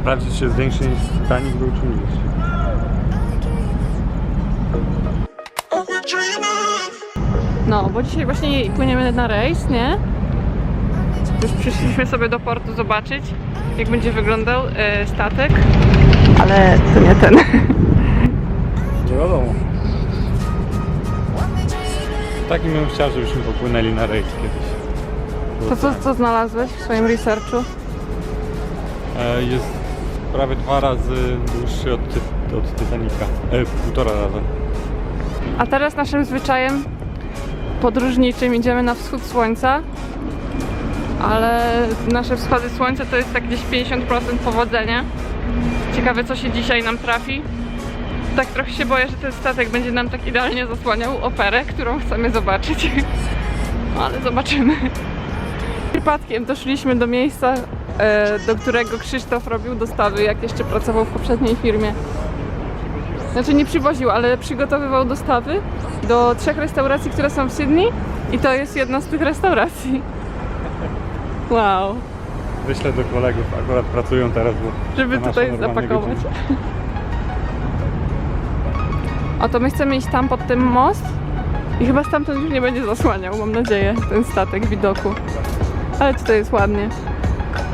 sprawdzić, czy jest większy niż Titanic, był czy mniejszy. No, bo dzisiaj właśnie płyniemy na rejs, nie? Już przyszliśmy sobie do portu zobaczyć, jak będzie wyglądał e, statek. Ale to nie ten. Nie wiadomo. Takim bym chciał, żebyśmy popłynęli na rejs kiedyś. To co, co znalazłeś w swoim researchu? E, Jest prawie dwa razy dłuższy od, od Titanica. E, półtora razy. A teraz naszym zwyczajem podróżniczym idziemy na wschód słońca. Ale nasze wschody słońca to jest tak gdzieś 50% powodzenia. Ciekawe co się dzisiaj nam trafi. Tak trochę się boję, że ten statek będzie nam tak idealnie zasłaniał operę, którą chcemy zobaczyć. Ale zobaczymy. Przypadkiem doszliśmy do miejsca, e, do którego Krzysztof robił dostawy, jak jeszcze pracował w poprzedniej firmie. Znaczy nie przywoził, ale przygotowywał dostawy do trzech restauracji, które są w Sydney i to jest jedna z tych restauracji. Wow, Wyślę do kolegów, akurat pracują teraz, bo żeby tutaj zapakować. godziny. O to my chcemy iść tam pod ten most i chyba stamtąd już nie będzie zasłaniał, mam nadzieję, ten statek widoku. Ale tutaj jest ładnie.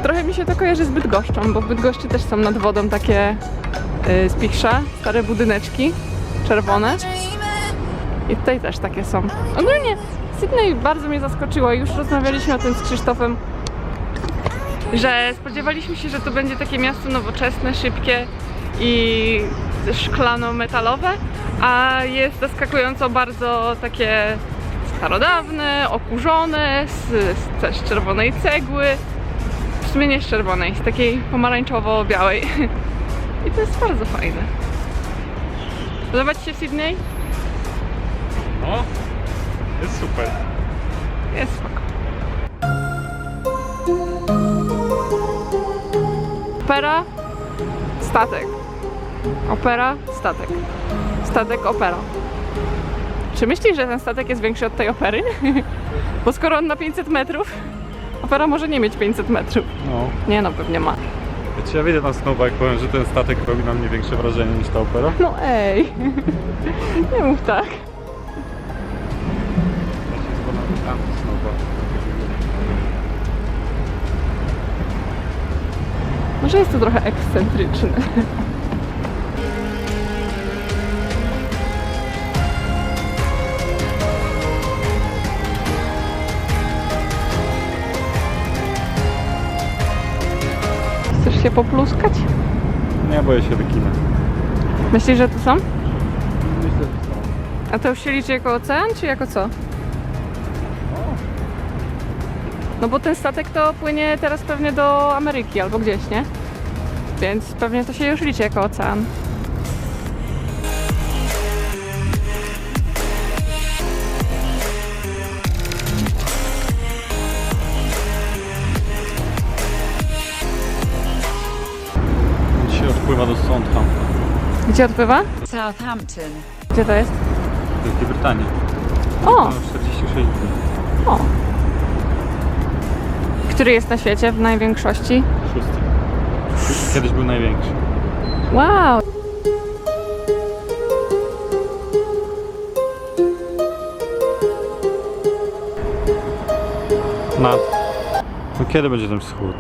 Trochę mi się to kojarzy z Bydgoszczą, bo w Bydgoszczy też są nad wodą takie y, spichrza, stare budyneczki, czerwone. I tutaj też takie są. Ogólnie Sydney bardzo mnie zaskoczyło. Już rozmawialiśmy o tym z Krzysztofem, że spodziewaliśmy się, że to będzie takie miasto nowoczesne, szybkie i szklano-metalowe, a jest zaskakująco bardzo takie starodawne, okurzone, z, z też czerwonej cegły. W sumie nie z czerwonej, z takiej pomarańczowo-białej. I to jest bardzo fajne. Podoba Ci się Sydney? No, jest super. Jest spoko. Opera, statek. Opera, statek. Statek, opera. Czy myślisz, że ten statek jest większy od tej opery? Bo skoro on ma 500 metrów, opera może nie mieć 500 metrów. No. Nie no, pewnie ma. Wiecie, ja wyjdę na snowa, jak powiem, że ten statek robi na mnie większe wrażenie niż ta opera. No ej, nie mów tak. Może jest to trochę ekscentryczne. się popluskać? Nie boję się wykinę. Myślisz, że tu są? Myślę, że są. A to już się liczy jako ocean, czy jako co? No bo ten statek to płynie teraz pewnie do Ameryki albo gdzieś, nie? Więc pewnie to się już liczy jako ocean. Sondham. Gdzie odpływa? Southampton. Gdzie to jest? To jest Brytanii. O! No, 46 dni. O! Który jest na świecie w największości? Szósty. Kiedyś był największy. Wow! Na... No kiedy będzie ten wschód?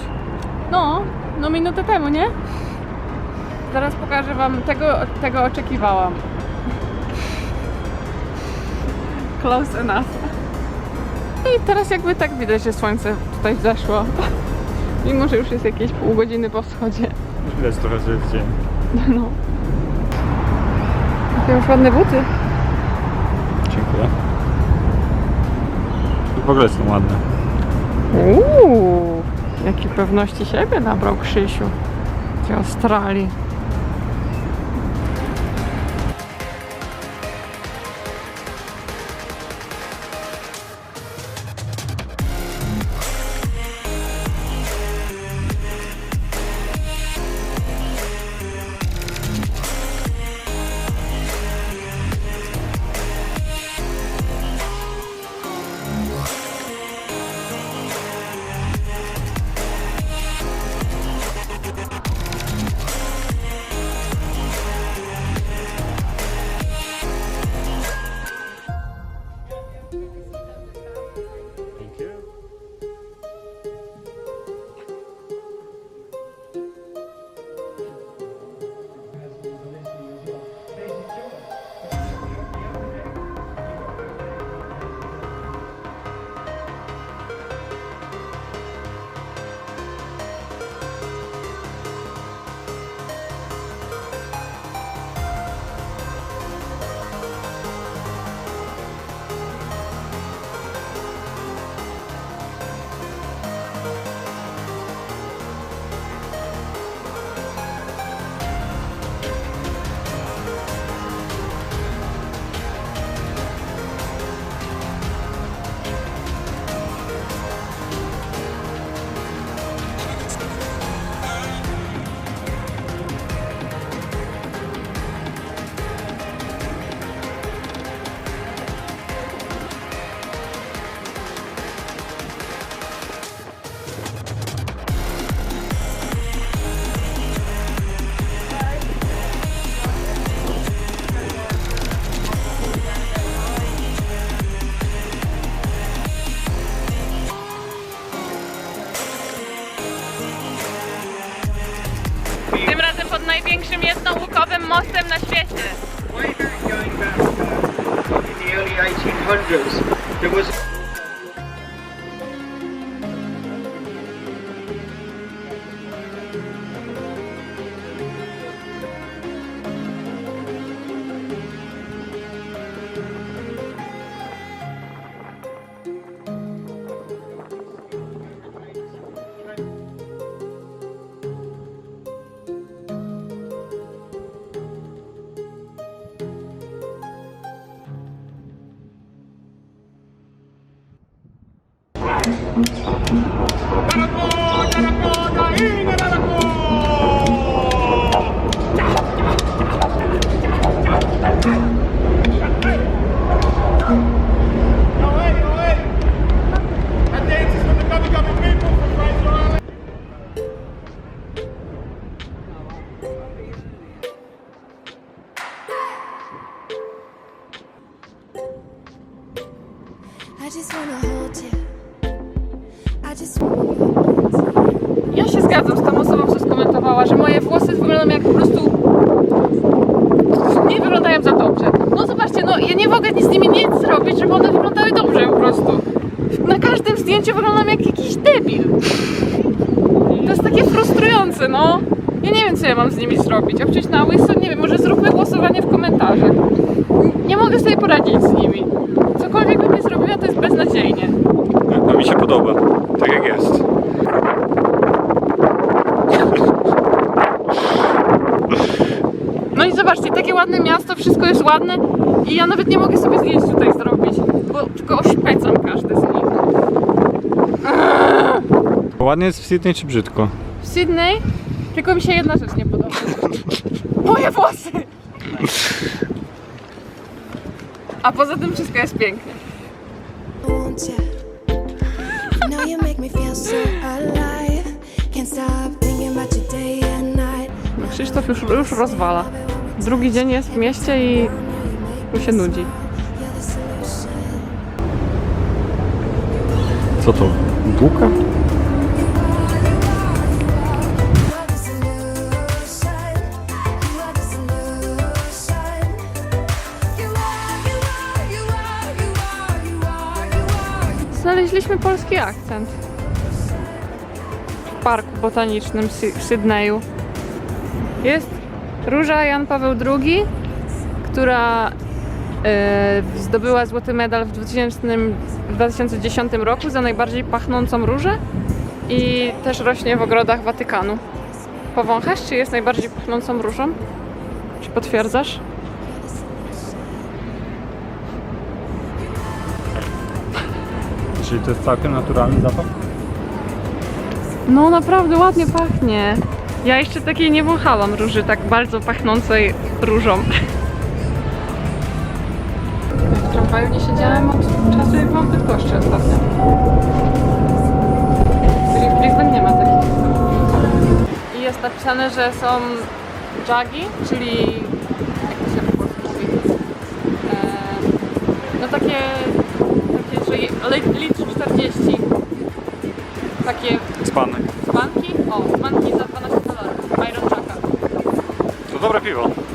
No, no minutę temu, nie? Zaraz pokażę wam, tego, tego oczekiwałam. Close enough. I teraz jakby tak widać, że słońce tutaj wzeszło. Mimo, że już jest jakieś pół godziny po wschodzie. Widać trochę, że jest dzień. No. Jakie już ładne buty. Dziękuję. I w ogóle są ładne. Uuu, jakiej pewności siebie nabrał Krzysiu. W tej Australii. największym jednołukowym mostem na świecie. Going back the early 1800s, there was I nie mogę z nimi nic zrobić, żeby one wyglądały dobrze po prostu. Na każdym zdjęciu wyglądam jak jakiś debil. To jest takie frustrujące, no. Ja nie wiem, co ja mam z nimi zrobić. A przecież na łyso, nie wiem, może zróbmy głosowanie w komentarzach. Nie mogę sobie poradzić z nimi. Cokolwiek bym nie zrobiła, to jest beznadziejnie. A mi się podoba, tak jak jest. No i zobaczcie, takie ładne miasto, wszystko jest ładne i ja nawet nie mogę sobie zdjęć tutaj zrobić, bo tylko oszpecam każdy z nich. Ładnie jest w Sydney czy brzydko? W Sydney tylko mi się jedna rzecz nie podoba. Moje włosy! A poza tym wszystko jest. No Krzysztof już, już rozwala. Drugi dzień jest w mieście i mu się nudzi. Co to? Bułka? Znaleźliśmy polski akcent. W parku botanicznym w Sy- w Sydneyu. Jest Róża Jan Paweł II, która zdobyła złoty medal w 2000, w 2010 roku za najbardziej pachnącą różę i też rośnie w ogrodach Watykanu. Powąchasz, czy jest najbardziej pachnącą różą? Czy potwierdzasz? Czyli to jest całkiem naturalny zapach? No naprawdę ładnie pachnie. Ja jeszcze takiej nie wąchałam róży, tak bardzo pachnącej różą. Tramwaju nie siedziałam od czasu, jak byłam w Bydgoszczy ostatnio. Czyli w Brisbane nie ma takich. I jest napisane, że są jagi, czyli jak to się po polsku mówi? Eee, no takie, takie że litr 40. Takie Spanek. Dzbanki? O, dzbanki za 12 dolarów. Iron Jacka. To dobre piwo.